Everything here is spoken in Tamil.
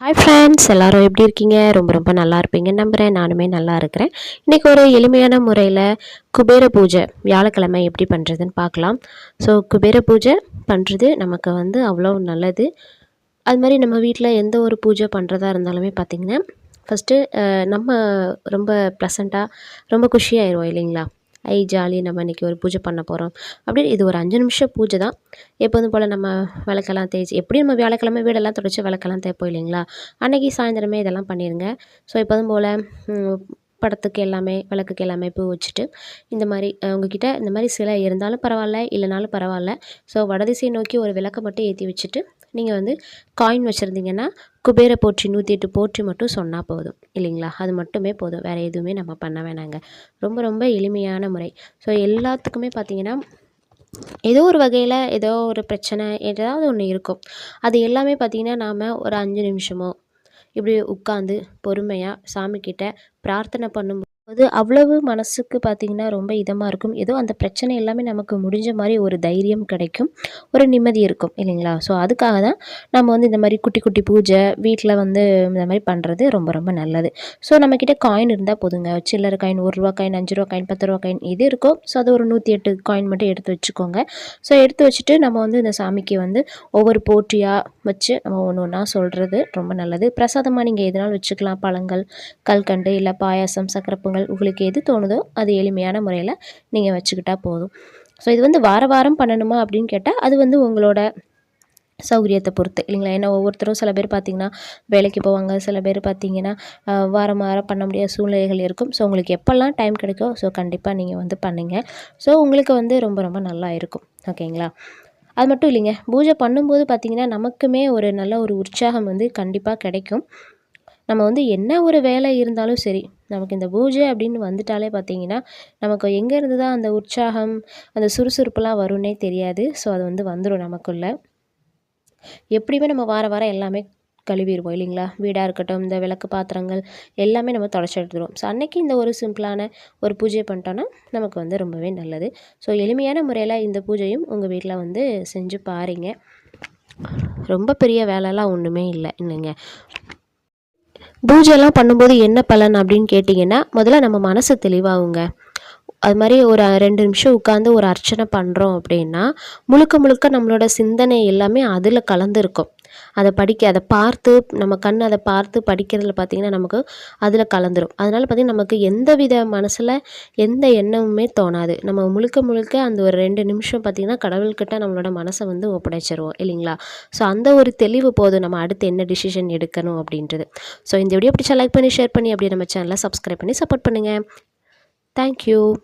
ஹாய் ஃப்ரெண்ட்ஸ் எல்லாரும் எப்படி இருக்கீங்க? ரொம்ப ரொம்ப நல்லா இருப்பீங்க நம்புகிறேன் நானுமே நல்லா இருக்கிறேன். இன்றைக்கி ஒரு எளிமையான முறையில் குபேர பூஜை வியாழக்கிழமை எப்படி பண்ணுறதுன்னு பார்க்கலாம். ஸோ குபேர பூஜை பண்ணுறது நமக்கு வந்து அவ்வளோ நல்லது. அது மாதிரி நம்ம வீட்டில் எந்த ஒரு பூஜை பண்ணுறதா இருந்தாலுமே பார்த்திங்கன்னா ஃபஸ்ட்டு நம்ம ரொம்ப ப்ளசண்ட்டாக ரொம்ப குஷியாயிருவோம் இல்லைங்களா? ஐ ஜாலி நம்ம இன்றைக்கி ஒரு பூஜை பண்ண போகிறோம் அப்படின்னு இது ஒரு அஞ்சு நிமிஷம் பூஜை தான். எப்போதும் போல் நம்ம விளக்கெல்லாம் தேய்ச்சி எப்படி நம்ம வியாழக்கிழமை வீடெல்லாம் தொடச்சி விளக்கெல்லாம் தேய்ப்போம் இல்லைங்களா? அன்றைக்கி சாயந்தரமே இதெல்லாம் பண்ணிடுங்க ஸோ எப்போதும் போல் படத்துக்கு எல்லாமே விளக்குக்கு எல்லாமே பூ வச்சுட்டு இந்த மாதிரி உங்ககிட்ட இந்த மாதிரி சிலை இருந்தாலும் பரவாயில்ல இல்லைனாலும் பரவாயில்ல. ஸோ வடதிசையை நோக்கி ஒரு விளக்கை மட்டும் ஏற்றி வச்சுட்டு நீங்கள் வந்து காயின் வச்சுருந்தீங்கன்னா குபேர போற்றி நூற்றி எட்டு போற்றி மட்டும் சொன்னால் போதும். இல்லைங்களா? அது மட்டுமே போதும். வேறு எதுவுமே நம்ம பண்ண வேணாங்க. ரொம்ப ரொம்ப எளிமையான முறை. ஸோ எல்லாத்துக்குமே பார்த்திங்கன்னா ஏதோ ஒரு வகையில் ஏதோ ஒரு பிரச்சனை ஏதாவது ஒன்று இருக்கும். அது எல்லாமே பார்த்திங்கன்னா நாம் ஒரு அஞ்சு நிமிஷமோ இப்படி உட்காந்து பொறுமையாக சாமிக்கிட்ட பிரார்த்தனை பண்ணும் அது அவ்வளவு மனசுக்கு பார்த்திங்கன்னா ரொம்ப இதமாக இருக்கும். ஏதோ அந்த பிரச்சனை எல்லாமே நமக்கு முடிஞ்ச மாதிரி ஒரு தைரியம் கிடைக்கும். ஒரு நிம்மதி இருக்கும் இல்லைங்களா? ஸோ அதுக்காக தான் நம்ம வந்து இந்த மாதிரி குட்டி குட்டி பூஜை வீட்டில் வந்து இந்த மாதிரி பண்ணுறது ரொம்ப ரொம்ப நல்லது. ஸோ நம்மக்கிட்ட காயின் இருந்தால் போதுங்க. சில்லற காயின் ஒரு ரூபா காயின் அஞ்சு ரூபா காயின் பத்து ரூபா காயின் இது இருக்கும் ஸோ அது ஒரு நூற்றி எட்டு காயின் மட்டும் எடுத்து வச்சுக்கோங்க. ஸோ எடுத்து வச்சுட்டு நம்ம வந்து இந்த சாமிக்கு வந்து ஒவ்வொரு போட்டியாக வச்சு நம்ம ஒன்று ஒன்றா சொல்கிறது ரொம்ப நல்லது. பிரசாதமாக நீங்கள் எதனால் வச்சுக்கலாம். பழங்கள் கல்கண்டு இல்லை பாயாசம் சக்கரை பொங்கல் உங்களுக்கு எது தோணுதோ அது எளிமையான முறையில் நீங்கள் வச்சுக்கிட்டா போதும். ஸோ இது வந்து வார வாரம் பண்ணணுமா அப்படின்னு கேட்டால் அது வந்து உங்களோட சௌகரியத்தை பொறுத்து. இல்லைங்களா? ஏன்னா ஒவ்வொருத்தரும் சில பேர் பார்த்திங்கன்னா வேலைக்கு போவாங்க. சில பேர் பார்த்திங்கன்னா வாரம் வாரம் பண்ண முடியாத சூழ்நிலைகள் இருக்கும். ஸோ உங்களுக்கு எப்போல்லாம் டைம் கிடைக்கும் ஸோ கண்டிப்பாக நீங்கள் வந்து பண்ணுங்கள் ஸோ உங்களுக்கு வந்து ரொம்ப ரொம்ப நல்லா இருக்கும். ஓகேங்களா? அது மட்டும் இல்லைங்க. பூஜை பண்ணும்போது பார்த்திங்கன்னா நமக்குமே ஒரு நல்ல ஒரு உற்சாகம் வந்து கண்டிப்பாக கிடைக்கும். நம்ம வந்து என்ன ஒரு வேலை இருந்தாலும் சரி நமக்கு இந்த பூஜை அப்படின்னு வந்துட்டாலே பார்த்தீங்கன்னா நமக்கு எங்கேருந்து தான் அந்த உற்சாகம் அந்த சுறுசுறுப்புலாம் வரும்னே தெரியாது. ஸோ அது வந்து வந்துடும் நமக்குள்ள. எப்படியுமே நம்ம வார வாரம் எல்லாமே கழுவிடுவோம் இல்லைங்களா? வீடாக இருக்கட்டும் இந்த விளக்கு பாத்திரங்கள் எல்லாமே நம்ம தொடச்சி எடுத்துருவோம் ஸோ அன்றைக்கி இந்த ஒரு சிம்பிளான ஒரு பூஜை பண்ணிட்டோன்னா நமக்கு வந்து ரொம்பவே நல்லது. ஸோ எளிமையான முறையில் இந்த பூஜையும் உங்கள் வீட்டில் வந்து செஞ்சு பாருங்க. ரொம்ப பெரிய வேலைலாம் ஒன்றுமே இல்லை இல்லைங்க. பூஜைலாம் பண்ணும்போது என்ன பலன் அப்படின்னு கேட்டிங்கன்னா முதல்ல நம்ம மனசு தெளிவாகுங்க. அது மாதிரி ஒரு ரெண்டு நிமிஷம் உட்காந்து ஒரு அர்ச்சனை பண்ணுறோம் அப்படின்னா முழுக்க முழுக்க நம்மளோட சிந்தனை எல்லாமே அதில் கலந்துருக்கும். அதை படிக்க அதை பார்த்து நம்ம கண் அதை பார்த்து படிக்கிறதுல பார்த்திங்கன்னா நமக்கு அதில் கலந்துரும். அதனால் பார்த்திங்கன்னா நமக்கு எந்த வித மனசில் எந்த எண்ணமுமே தோணாது. நம்ம முழுக்க முழுக்க அந்த ஒரு ரெண்டு நிமிஷம் பார்த்திங்கன்னா கடவுள்கிட்ட நம்மளோட மனசை வந்து ஒப்படைச்சிருவோம் இல்லைங்களா? ஸோ அந்த ஒரு தெளிவு போதும். நம்ம அடுத்து என்ன டிசிஷன் எடுக்கணும் அப்படின்றது. ஸோ இந்த வீடியோ பிடிச்சா லைக் பண்ணி ஷேர் பண்ணி அப்படியே நம்ம சேனலை சப்ஸ்கிரைப் பண்ணி சப்போர்ட் பண்ணுங்கள் Thank you.